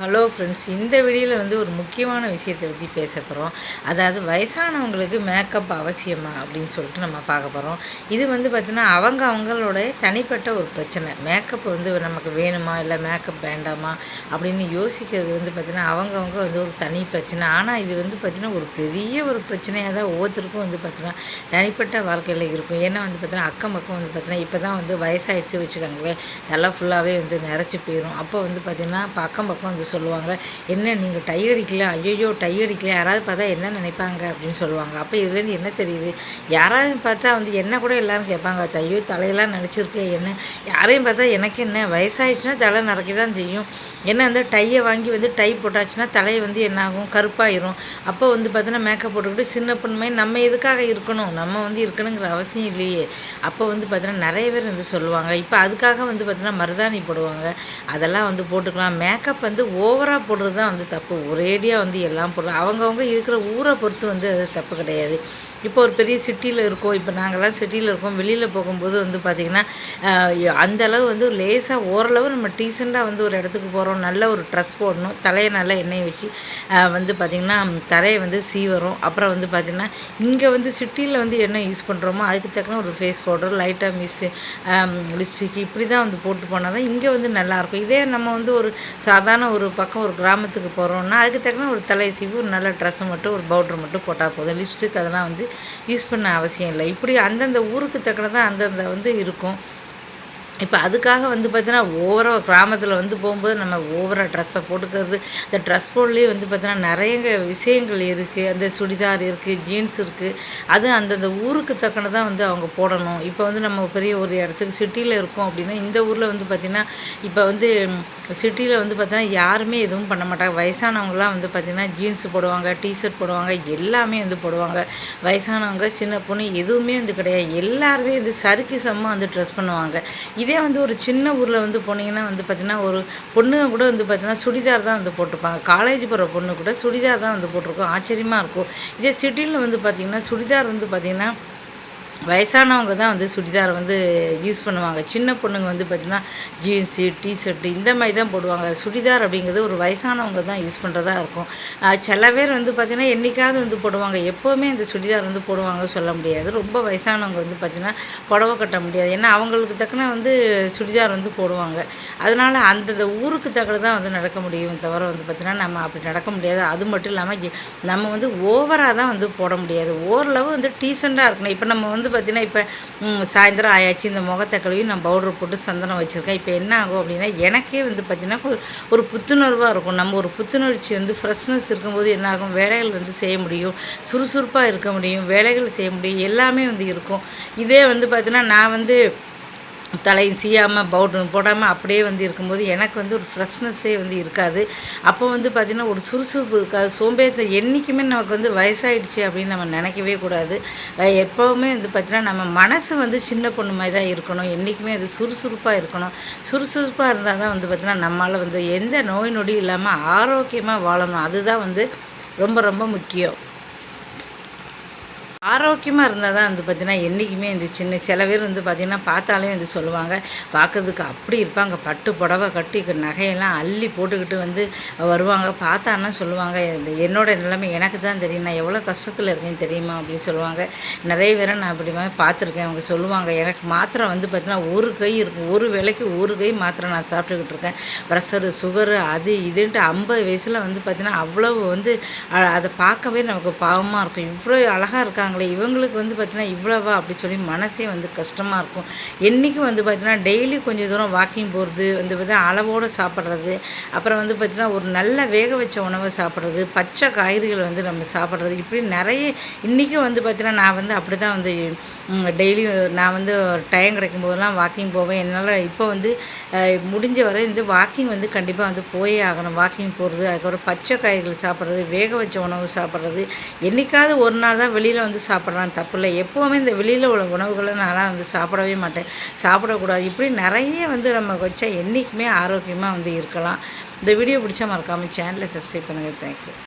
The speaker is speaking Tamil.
ஹலோ ஃப்ரெண்ட்ஸ் இந்த வீடியோவில் வந்து ஒரு முக்கியமான விஷயத்தை பற்றி பேச போகிறோம் அதாவது வயசானவங்களுக்கு மேக்கப் அவசியமா அப்படின்னு சொல்லிட்டு நம்ம பார்க்க போகிறோம் இது வந்து பார்த்திங்கன்னா அவங்க அவங்களோட தனிப்பட்ட ஒரு பிரச்சனை. மேக்கப் வந்து நமக்கு வேணுமா? இல்லை மேக்கப் வேண்டாமா? அப்படின்னு யோசிக்கிறது வந்து பார்த்திங்கன்னா அவங்கவுங்க வந்து ஒரு தனி பிரச்சனை. ஆனால் இது வந்து பார்த்திங்கன்னா ஒரு பெரிய ஒரு பிரச்சனையாக தான் ஒவ்வொருத்தருக்கும் வந்து பார்த்திங்கன்னா தனிப்பட்ட வாழ்க்கையில் இருக்கும். ஏன்னா வந்து பார்த்திங்கன்னா அக்கம் பக்கம் வந்து பார்த்திங்கன்னா இப்போ தான் வந்து வயசாகிடுச்சு வச்சுக்காங்களே நல்லா ஃபுல்லாகவே வந்து நிறச்சி போயிடும் அப்போ வந்து பார்த்திங்கன்னா இப்போ அக்கம் பக்கம் வந்து சொல்லுவாங்க. என்ன நீங்கள் டை அடிக்கல ஐயோ டை அடிக்கல யாராவது பார்த்தா என்ன நினைப்பாங்க? அப்படின்னு சொல்லுவாங்க. அப்போ இதுலேருந்து என்ன தெரியுது? யாராவது பார்த்தா வந்து என்ன கூட எல்லோரும் கேட்பாங்க. ஐயோ தலையெல்லாம் நினச்சிருக்கு என்ன? யாரையும் பார்த்தா எனக்கு என்ன? வயசாகிடுச்சுன்னா தலை நடக்க தான் செய்யும். என்ன வந்து டையை வாங்கி வந்து டை போட்டாச்சுன்னா தலையை வந்து என்னாகும் கருப்பாயிரும். அப்போ வந்து பார்த்தீங்கன்னா மேக்கப் போட்டுக்கிட்டு சின்ன பொண்ணுமே நம்ம எதுக்காக இருக்கணும்? நம்ம வந்து இருக்கணுங்கிற அவசியம் இல்லையே. அப்போ வந்து பார்த்தீங்கன்னா நிறைய பேர் வந்து சொல்லுவாங்க. இப்போ அதுக்காக வந்து பார்த்தீங்கன்னா மருதாணி போடுவாங்க. அதெல்லாம் வந்து போட்டுக்கலாம். மேக்கப் வந்து ஓவராக போடுறது தான் வந்து தப்பு. ஒரேடியாக வந்து எல்லாம் போடுறது. அவங்கவுங்க இருக்கிற ஊரை பொறுத்து வந்து அது தப்பு கிடையாது. இப்போ ஒரு பெரிய சிட்டியில் இருக்கோம். இப்போ நாங்கள்லாம் சிட்டியில் இருக்கோம். வெளியில் போகும்போது வந்து பார்த்திங்கன்னா அந்த அளவு வந்து லேசாக ஓரளவு நம்ம டீசெண்டாக வந்து ஒரு இடத்துக்கு போகிறோம் நல்ல ஒரு ட்ரெஸ் போடணும். தலையை நல்லா எண்ணெய் வச்சு வந்து பார்த்திங்கன்னா தலையை வந்து சீவரும் அப்புறம் வந்து பார்த்திங்கன்னா இங்கே வந்து சிட்டியில் வந்து என்ன யூஸ் பண்ணுறோமோ அதுக்கு தக்கன ஒரு ஃபேஸ் பவுடர் லைட்டாக மிஸ் லிப்ஸ்டிக் இப்படி தான் வந்து போட்டு போனால் தான் இங்கே வந்து நல்லாயிருக்கும் இதே நம்ம வந்து ஒரு சாதாரண ஒரு ஒரு பக்கம் ஒரு கிராமத்துக்கு போகிறோம்னா அதுக்கு தக்கன ஒரு தலை சீவு ஒரு நல்ல ட்ரெஸ்ஸு மட்டும் ஒரு பவுட்ரு மட்டும் போட்டால் போதும். லிப்ஸ்டிக் அதெல்லாம் வந்து யூஸ் பண்ண அவசியம் இல்லை. இப்படி அந்தந்த ஊருக்கு தக்கன தான் அந்தந்த வந்து இருக்கும். இப்போ அதுக்காக வந்து பார்த்தீங்கன்னா ஓவராக கிராமத்தில் வந்து போகும்போது நம்ம ஓவராக ட்ரெஸ்ஸை போட்டுக்கிறது இந்த ட்ரெஸ் போடலேயே வந்து பார்த்தீங்கன்னா நிறைய விஷயங்கள் இருக்குது அந்த சுடிதார் இருக்குது ஜீன்ஸ் இருக்குது அது அந்தந்த ஊருக்கு தக்கன தான் வந்து அவங்க போடணும். இப்போ வந்து நம்ம பெரிய ஒரு இடத்துக்கு சிட்டியில் இருக்கோம் அப்படின்னா இந்த ஊரில் வந்து பார்த்திங்கன்னா இப்போ வந்து சிட்டியில் வந்து பார்த்தீங்கன்னா யாருமே எதுவும் பண்ண மாட்டாங்க. வயசானவங்களாம் வந்து பார்த்திங்கன்னா ஜீன்ஸ் போடுவாங்க டிஷர்ட் போடுவாங்க எல்லாமே வந்து போடுவாங்க. வயசானவங்க சின்ன பொண்ணு எதுவுமே வந்து கிடையாது. எல்லாருமே வந்து சறுக்கி சமமாக வந்து ட்ரெஸ் பண்ணுவாங்க. இது இதே வந்து ஒரு சின்ன ஊரில் வந்து போனீங்கன்னா வந்து பார்த்திங்கன்னா ஒரு பொண்ணுங்க கூட வந்து பார்த்திங்கன்னா சுடிதார் தான் வந்து போட்டிருப்பாங்க. காலேஜ் போகிற பொண்ணு கூட சுடிதார் தான் வந்து போட்டிருக்கோம். ஆச்சரியமாக இருக்கும். இதே சிட்டியில் வந்து பார்த்திங்கன்னா சுடிதார் வந்து பார்த்திங்கன்னா வயசானவங்க தான் வந்து சுடிதார் வந்து யூஸ் பண்ணுவாங்க. சின்ன பொண்ணுங்க வந்து பார்த்திங்கன்னா ஜீன்ஸு டிஷர்ட்டு இந்த மாதிரி தான் போடுவாங்க. சுடிதார் அப்படிங்கிறது ஒரு வயசானவங்க தான் யூஸ் பண்ணுறதா இருக்கும். சில பேர் வந்து பார்த்திங்கன்னா என்றைக்காவது வந்து போடுவாங்க. எப்போவுமே இந்த சுடிதார் வந்து போடுவாங்க சொல்ல முடியாது. ரொம்ப வயசானவங்க வந்து பார்த்திங்கன்னா புடவை கட்ட முடியாது. ஏன்னா அவங்களுக்கு தக்கன வந்து சுடிதார் வந்து போடுவாங்க. அதனால் அந்தந்த ஊருக்கு தக்கன தான் வந்து நடக்க முடியும் தவிர வந்து பார்த்திங்கன்னா நம்ம அப்படி நடக்க முடியாது. அது மட்டும் இல்லாமல் நம்ம வந்து ஓவராக தான் வந்து போட முடியாது. ஓரளவு வந்து டீசெண்டாக இருக்கணும். இப்போ நம்ம வந்து பார்த்திங்கன்னா இப்போ சாயந்தரம் ஆயாச்சு இந்த முகத்தை கழுவி நான் பவுடர் போட்டு சந்தனம் வச்சுருக்கேன். இப்போ என்ன ஆகும் அப்படின்னா எனக்கே வந்து பார்த்திங்கன்னா ஒரு புத்துணர்வாக இருக்கும். நம்ம ஒரு புத்துணர்ச்சி வந்து ஃப்ரெஷ்னஸ் இருக்கும்போது என்ன ஆகும்? வேலைகள் வந்து செய்ய முடியும். சுறுசுறுப்பாக இருக்க முடியும். வேலைகள் செய்ய முடியும். எல்லாமே வந்து இருக்கும். இதே வந்து பார்த்திங்கன்னா நான் வந்து தலையும் சீயாமல் பவுட்ரு போடாமல் அப்படியே வந்து இருக்கும்போது எனக்கு வந்து ஒரு ஃப்ரெஷ்னஸ்ஸே வந்து இருக்காது. அப்போ வந்து பார்த்திங்கன்னா ஒரு சுறுசுறுப்பு இருக்காது. சோம்பேறத்தை என்றைக்குமே நமக்கு வந்து வயசாகிடுச்சு அப்படின்னு நம்ம நினைக்கவே கூடாது. எப்போவுமே வந்து பார்த்திங்கன்னா நம்ம மனசு வந்து சின்ன பொண்ணு மாதிரி தான் இருக்கணும். என்றைக்குமே அது சுறுசுறுப்பாக இருக்கணும். சுறுசுறுப்பாக இருந்தால் தான் வந்து பார்த்திங்கன்னா நம்மளால் வந்து எந்த நோய் நொடி இல்லாமல் ஆரோக்கியமாக வாழணும். அதுதான் வந்து ரொம்ப ரொம்ப முக்கியம். ஆரோக்கியமாக இருந்தால் தான் வந்து பார்த்திங்கன்னா என்றைக்குமே இந்த சின்ன சில பேர் வந்து பார்த்திங்கன்னா பார்த்தாலே வந்து சொல்லுவாங்க பார்க்கறதுக்கு அப்படி இருப்பாங்க. பட்டு புடவை கட்டி நகையெல்லாம் அள்ளி போட்டுக்கிட்டு வந்து வருவாங்க. பார்த்தான்னா சொல்லுவாங்க இந்த என்னோட நிலைமை எனக்கு தான் தெரியும். நான் எவ்வளோ கஷ்டத்தில் இருக்கேன்னு தெரியுமா அப்படின்னு சொல்லுவாங்க. நிறைய பேரை நான் அப்படி மாதிரி பார்த்துருக்கேன். அவங்க சொல்லுவாங்க எனக்கு மாத்திரை வந்து பார்த்திங்கன்னா ஒரு கை இருக்கும். ஒரு வேலைக்கு ஒரு கை மாத்திரை நான் சாப்பிட்டுக்கிட்டு இருக்கேன். ப்ரெஷரு சுகரு அது இதுன்ட்டு ஐம்பது வயசில் வந்து பார்த்திங்கன்னா அவ்வளோ வந்து அதை பார்க்கவே நமக்கு பாவமாக இருக்கும். இவ்வளோ அழகாக இருக்காங்க. இருக்காங்களே இவங்களுக்கு வந்து பார்த்தீங்கன்னா இவ்வளவா அப்படி சொல்லி மனசே வந்து கஷ்டமாக இருக்கும். என்றைக்கும் வந்து பார்த்தீங்கன்னா டெய்லி கொஞ்சம் தூரம் வாக்கிங் போகிறது வந்து பார்த்தீங்கன்னா அளவோடு சாப்பிட்றது அப்புறம் வந்து பார்த்திங்கன்னா ஒரு நல்ல வேக வச்ச உணவை சாப்பிட்றது பச்சை காய்கறிகள் வந்து நம்ம சாப்பிட்றது இப்படி நிறைய இன்றைக்கும் வந்து பார்த்திங்கன்னா நான் வந்து அப்படி தான் வந்து டெய்லி நான் வந்து டைம் கிடைக்கும் போதெல்லாம் வாக்கிங் போவேன். என்னால் இப்போ வந்து முடிஞ்ச வரை இந்த வாக்கிங் வந்து கண்டிப்பாக வந்து போயே ஆகணும். வாக்கிங் போகிறது அதுக்கப்புறம் பச்சை காய்கறிகள் சாப்பிட்றது வேக வச்ச உணவு சாப்பிட்றது என்றைக்காவது ஒரு நாள் தான் வெளியில் வந்து வந்து சாப்பிட்றான் தப்பு இல்லை எப்போவுமே இந்த வெளியில் உள்ள உணவுகளை நான்லாம் வந்து சாப்பிடவே மாட்டேன். சாப்பிடக்கூடாது. இப்படி நிறைய வந்து நம்ம வச்சா என்றைக்குமே ஆரோக்கியமாக வந்து இருக்கலாம். இந்த வீடியோ பிடிச்சா மறக்காமல் சேனலை சப்ஸ்கிரைப் பண்ணுங்கள் தேங்க்யூ